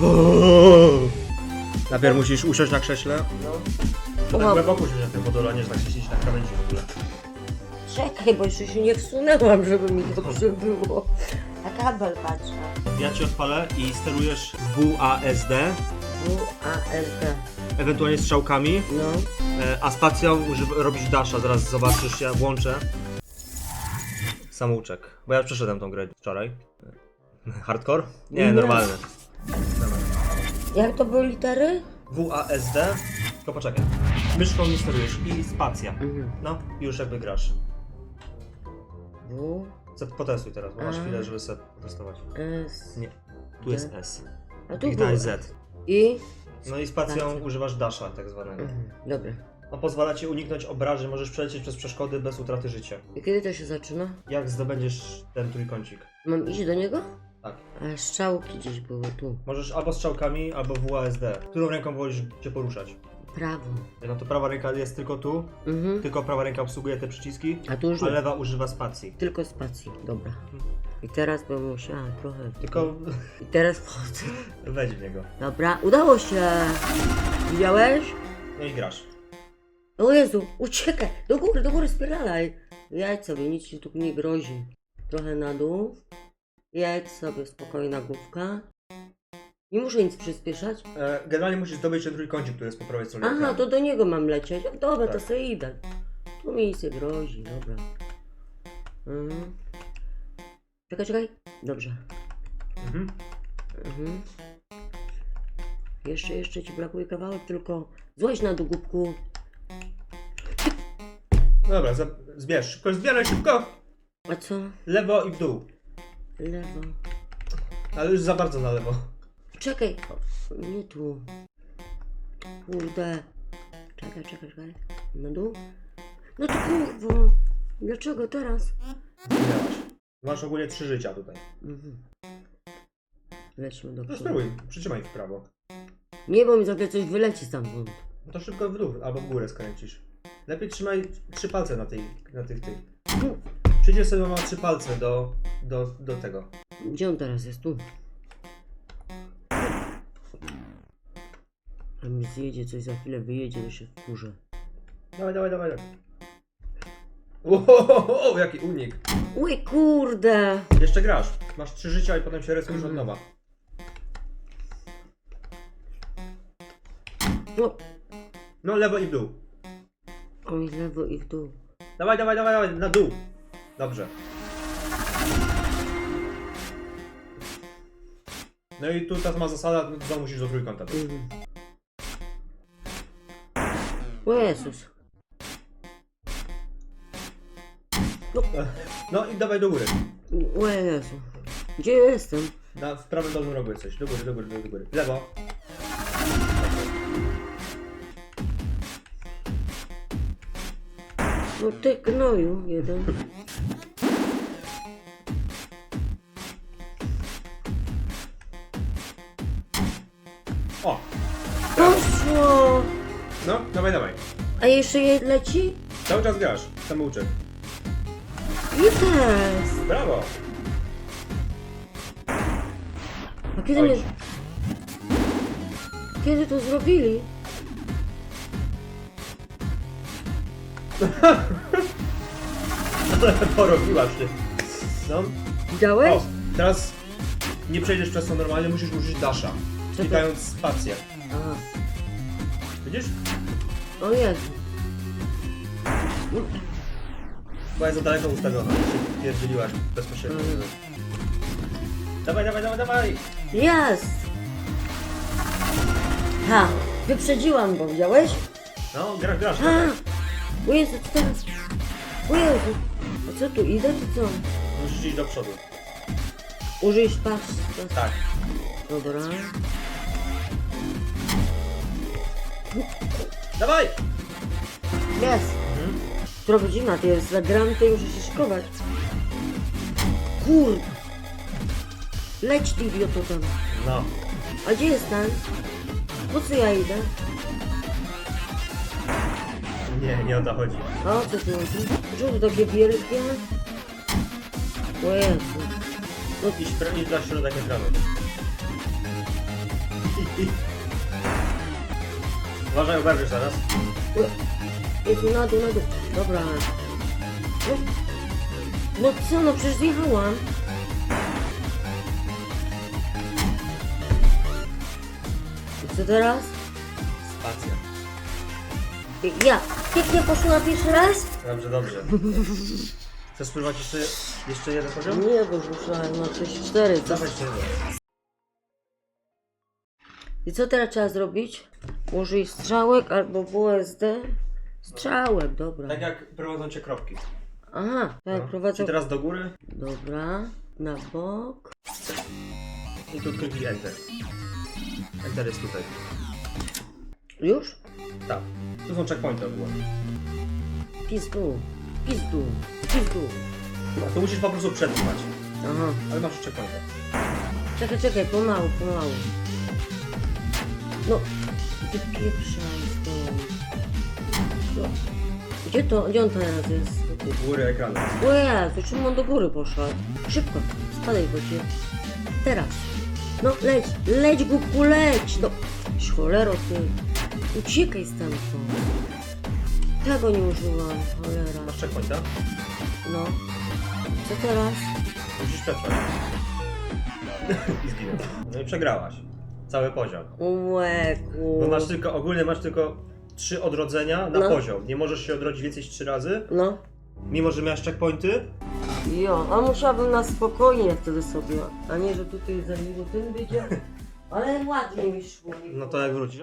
Najpierw musisz usiąść na krześle. No. To tak głęboko usiąść na tym modelu, a nie że tak się siedzieć na krawędzi w ogóle. Czekaj, bo jeszcze się nie wsunęłam, żeby mi dobrze było. A kabel patrzę. Ja ci odpalę i sterujesz WASD, UASD. ewentualnie strzałkami, No. e, a spacją używ- robisz dasha, zaraz zobaczysz, ja włączę. Samouczek, bo ja przeszedłem tą grę wczoraj. Hardcore? Nie, Nie. normalny. Jak to były litery? WASD, tylko poczekaj. Myszką nie sterujesz i spacja. Mhm. No, i już jakby grasz. W, Potestuj teraz, bo masz A. chwilę, żeby sobie potestować. S. Nie, tu jest S. A tu I było. Z. I? No i spacją Spacja. używasz dasha tak zwanego. Mhm. Dobra. On pozwala ci uniknąć obrażeń, możesz przelecieć przez przeszkody bez utraty życia. I kiedy to się zaczyna? Jak zdobędziesz ten trójkącik? Mam iść do niego? Tak. A strzałki gdzieś były tu. Możesz albo strzałkami, albo WASD. Którą ręką wolisz się poruszać? Prawo. No to prawa ręka jest tylko tu, Mhm. tylko prawa ręka obsługuje te przyciski, A tu już a nie. lewa używa spacji. Tylko spacji. Dobra. I teraz bym musiała trochę... Tylko I teraz wchodzę. wejdź w niego. Dobra, udało się. Widziałeś? No i grasz. O Jezu, uciekaj! Do góry, do góry, spierdalaj! Jedź sobie, nic ci tu nie grozi. Trochę na dół. Jedź sobie, spokojna główka. Nie muszę nic przyspieszać. E, generalnie musisz zdobyć ten trójkącik, który jest po prawej stronie. Aha, ekranu. to do niego mam lecieć. Dobra, to Tak. sobie idę. Tu mi nic nie grozi, dobra. Mhm. Czekaj, czekaj. Dobrze. Mhm. Mhm. Jeszcze, jeszcze ci brakuje kawałek, tylko złaź na dół głupku. Dobra, za- zbierz. Szybko, zbieraj szybko! A co? Lewo i w dół. Lewo. Ale już za bardzo na lewo. Czekaj, o, nie tu. Kurde. Czekaj, czekaj, czekaj. Na dół? No to kurwo. Dlaczego teraz? Miałaś. Masz ogólnie trzy życia tutaj. Mhm. Lećmy do No przodu. spróbuj, przytrzymaj w prawo. Nie, bo mi za coś wyleci stamtąd. No to szybko w dół albo w górę skręcisz. Lepiej trzymaj trzy palce na, tej, na tych tych. Przyjdzie sobie ma trzy palce do, do, do tego. Gdzie on teraz jest? Tu. A mi zjedzie coś za chwilę, wyjedzie, to się wkurzę. Dawaj, dawaj, dawaj. dawaj. Wow, jaki unik. Uj, kurde! Jeszcze grasz. Masz trzy życia i potem się resujesz od nowa. No, No lewo i w dół. oj, lewo i w dół. Dawaj, dawaj, dawaj, dawaj, na dół. Dobrze. No i tu teraz ma zasada, no to znowu musisz do trójkąta. dojść. Mhm. O Jezus. No i dawaj do góry. O Jezu. Gdzie jestem? Na, w prawym dolnym rogu jesteś. Do góry, do góry, do góry. Lewo. No ty gnoju jeden. O! Poszło! No, dawaj, dawaj. A jeszcze je leci? Cały czas grasz. Samouczek. Jest! Brawo! A kiedy Oj. mnie... Kiedy to zrobili? Ale porobiłaś ty. No. Widziałeś? O, teraz nie przejdziesz przez to normalnie, musisz użyć dasha. Klikając spację. Aha. Widzisz? O Jezu. Była za daleko ustawiona. Się pierdzieliłaś bezpośrednio. Mhm. Dawaj, dawaj, dawaj, dawaj! Jest! Ha! Wyprzedziłam go, widziałeś? No, grasz, grasz. Ha! O Jezu, co teraz? O Jezu! A co tu, idę czy co? Musisz iść do przodu. Użyj pas. Tak. Dobra. Dawaj! Jest! Mhm. Która godzina to jest? Zagram, to muszę się szykować. Kurde! Leć ty idioto tam. No. A gdzie jest ten? Po co ja idę? Nie, nie o to chodzi. A o co chodzi? Czemu to takie wielkie? O Jezu. Idź, pra- idź dla środek ekranu. Uważaj, oberwiesz zaraz. Jezu, na dół, na dół. Dobra. No, no co, no przecież zjechałam. I co teraz? Spacja. Ja, pięknie poszło na pierwszy raz? Dobrze, dobrze. Chcesz spróbować jeszcze, jeszcze jeden poziom? Nie, bo już myślałem na 34. Dawaj. I co teraz trzeba zrobić? I strzałek albo WSD? Strzałek, dobra. Tak jak prowadzą cię kropki. Aha, tak, No. prowadzę. Teraz do góry Dobra, na bok. i tu kliknij Enter. Enter jest tutaj. Już? Tak. Tu są checkpointy ogólnie. Pizdu, pizdu, pizdu. No, to musisz po prostu przetrwać. Aha, Ale masz już checkpointy. czekaj, czekaj, pomału, pomału. No, wypieprzaj stąd. No. Gdzie to, gdzie on teraz jest? U góry ekranu. O Jezu, czemu on do góry poszedł? Szybko, spadaj chodźcie. Teraz. No leć, leć głupku, leć! No, cholero ty. Uciekaj stamtąd. Tego nie użyłam, cholera. Masz checkpointa? No. Co teraz? Musisz przetrwać. I zginąć. No i przegrałaś. Cały poziom. Łeku. Bo masz tylko, ogólnie masz tylko trzy odrodzenia na No. poziom. Nie możesz się odrodzić więcej niż trzy razy. No. Mimo, że miałeś checkpointy, Jo, a musiałabym na spokojnie wtedy sobie, a nie, że tutaj za minutę będzie. Ale ładnie mi szło. no to jak wrócisz.